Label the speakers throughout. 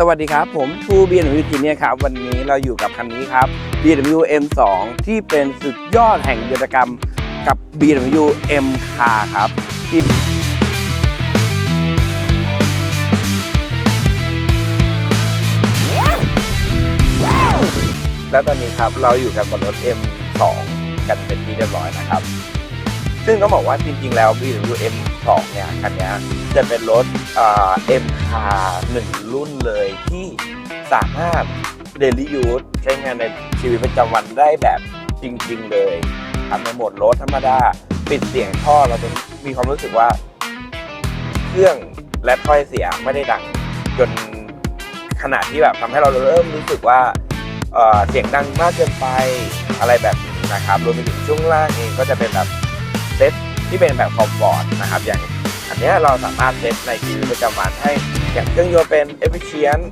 Speaker 1: สวัสดีครับผมทู BMW จีเนี่ยครับวันนี้เราอยู่กับคันนี้ครับ BMW M2 ที่เป็นสุดยอดแห่งยุทธกรรมกับ BMW M Car ครับที่และตอนนี้ครับเราอยู่กันบนรถ M2 กันเป็นที่เรียบร้อยนะครับ ซึ่งต้องบอกว่าจริงๆ แล้ว BMW M2 เนี่ยคันนี้จะเป็นรถเอ่อ M Car หนึ่งรุ่นเลยที่สามารถ Daily Use ใช้งานในชีวิตประจำวันได้แบบจริง ๆ เลยทำในโหมดรถธรรมดา ปิดเสียงท่อเราจะมีความรู้สึกว่า เครื่องและถ้อยเสียงไม่ได้ดังจนขนาดที่แบบทำให้เราเริ่มรู้สึกว่าเเสียงดังมากเกินไปอะไรแบบนี้นะครับรวมไปถึงช่วงล่างเองก็จะเป็นแบบ เซตที่เป็นแบบคอมฟอร์ตนะครับอย่างอันนี้เราสามารถเซตในชีวิตประจำวันให้อย่างเครื่องยนต์เป็น efficient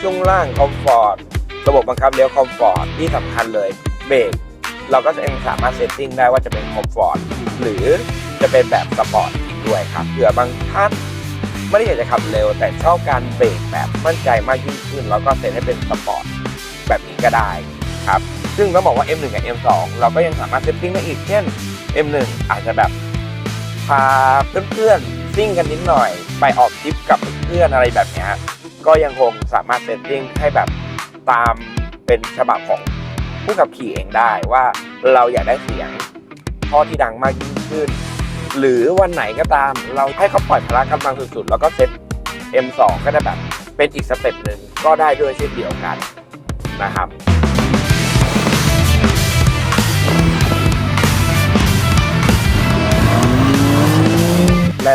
Speaker 1: ช่วงล่างคอมฟอร์ตระบบบังคับเลี้ยวคอมฟอร์ตที่สำคัญเลยเบรกเราก็ยังสามารถเซตติ้งได้ว่าจะเป็นคอมฟอร์ตหรือจะเป็นแบบสปอร์ตด้วยครับเผื่อบางท่านไม่ได้อยากจะขับเร็ว แต่ชอบการเบรกแบบมั่นใจมากยิ่งขึ้น แล้วก็เซตให้เป็นสปอร์ตแบบนี้ก็ได้ครับ ซึ่งต้องบอกว่า M1 กับ M2 เราก็ยังสามารถเซตติ้งได้อีก เช่น M1 อาจจะแบบพาเพื่อนๆซิ่งกันนิดหน่อย ไปออกทริปกับเพื่อนอะไรแบบนี้ก็ยังคงสามารถเซตติ้งให้แบบตามเป็นฉบับของผู้ขับขี่เองได้ว่าเราอยากได้เสียงท่อที่ดังมากยิ่งขึ้น หรือวันไหนก็ตาม เราให้เขาปล่อยพละกำลังสุดๆ แล้วก็เซต M2 ก็ได้แบบเป็นอีกสเต็ปหนึ่งก็ได้ด้วยเช่นเดียวกันนะครับ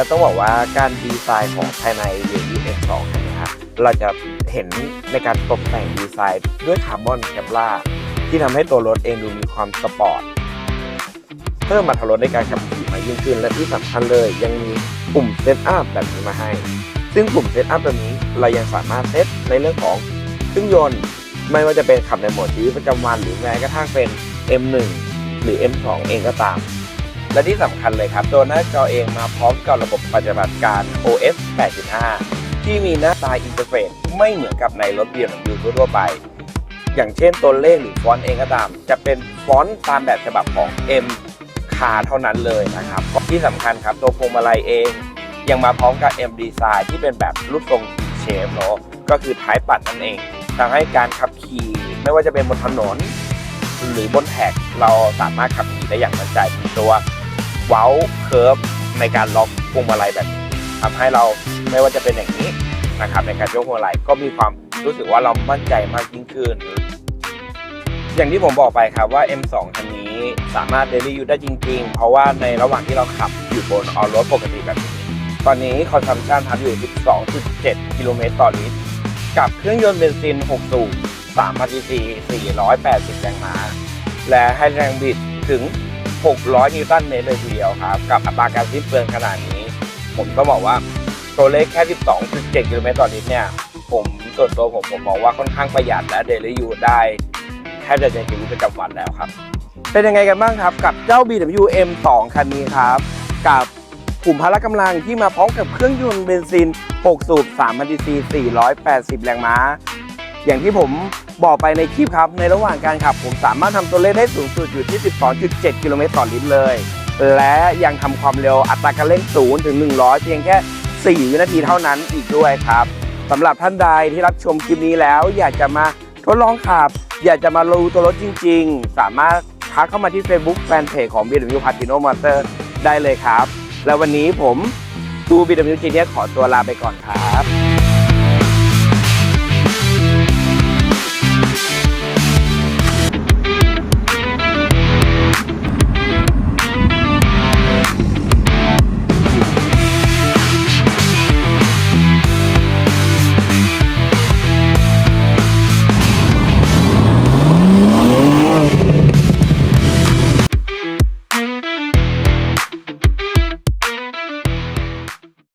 Speaker 1: ต้องบอกว่าการดีไซน์ของภายใน BMW M2 คันนี้ครับเราจะเห็นในการตกแต่งดีไซน์ด้วยคาร์บอนแคปลาที่ทำให้ตัวรถเองดูมีความสปอร์ตเพิ่มมาทรสในการขับขี่มายิ่งขึ้น และที่สำคัญเลยยังมีปุ่มเซตอัพแบบนี้มาให้ ซึ่งปุ่มเซตอัพแบบนี้เรายังสามารถเซตในเรื่องของเครื่องยนต์ไม่ว่าจะเป็นขับในโหมดชีวิตประจำวันหรือแม้กระทั่งเป็น M1 หรือ M2 เองก็ตาม และที่สำคัญเลยครับ ตัวหน้าจอเองมาพร้อมกับระบบปฏิบัติการ OS 8.5 ที่มีหน้าตาอินเทอร์เฟซไม่เหมือนกับในรถ BMW ทั่วไป อย่างเช่นตัวเลขหรือฟอนต์เองก็ตาม จะเป็นฟอนต์ตามแบบฉบับของ M คาเท่านั้นเลยนะครับที่สำคัญครับตัวพวงมาลัยเอง ยังมาพร้อมกับ M Design ที่เป็นแบบรูปทรงเชฟเนาะก็คือท้ายปัดนั่นเองทำให้การขับขี่ไม่ว่าจะเป็นบนถนน หรือบนแท็กเราสามารถขับขี่ได้อย่างมั่นใจตัว เว้าเคิร์ฟในการล็อกพวงมาลัยแบบนี้ทำให้เราไม่ว่าจะเป็นอย่างนี้นะครับในการยกพวงมาลัยก็มีความรู้สึกว่าเรามั่นใจมากยิ่งขึ้น อย่างที่ผมบอกไปครับว่า M2 คันนี้สามารถ daily use ได้จริง ๆ เพราะว่าในระหว่างที่เราขับอยู่บนออรถปกติแบบนี้ตอนนี้ consumption ทำอยู่ 12.7 กิโลเมตรต่อลิตร กับเครื่องยนต์เบนซิน 6 สูบ3,000 cc 480 แรงม้า และให้แรงบิดถึง 600 นิวตันเมตรเลยทีเดียวครับ กับอัตราการสิ้นเปลืองขนาดนี้ ผมก็บอกว่าตัวเลขแค่ 12.7 กิโลเมตรต่อลิตรเนี่ย ผมส่วนตัวผมผมมองว่าค่อนข้างประหยัดและ daily use ได้แทบจะในชีวิตประจำวันแล้วครับ เป็นยังไงกันบ้างครับ กับเจ้า BMW M2 คันนี้ครับ กับกลุ่มพละกำลังที่มาพร้อมกับเครื่องยนต์เบนซิน 6 สูบ3,000 cc 480 แรงม้า อย่างที่ผมบอกไปในคลิปครับ ในระหว่างการขับ ผมสามารถทำตัวเลขได้สูงสุดอยู่ที่ 12.7 กิโลเมตรต่อลิตรเลย และยังทำความเร็วอัตราการเร่ง0ถึง 100 เพียงแค่ 4 วินาทีเท่านั้นอีกด้วยครับสำหรับท่านใดที่รับชมคลิปนี้แล้ว อยากจะมาทดลองขับ อยากจะมารู้ตัวรถจริง ๆ สามารถทักเข้ามาที่ Facebook แฟนเพจของ BMW Patino Motor ได้เลยครับ แล้ววันนี้ผมดู BMW Genius ขอตัวลาไปก่อนครับ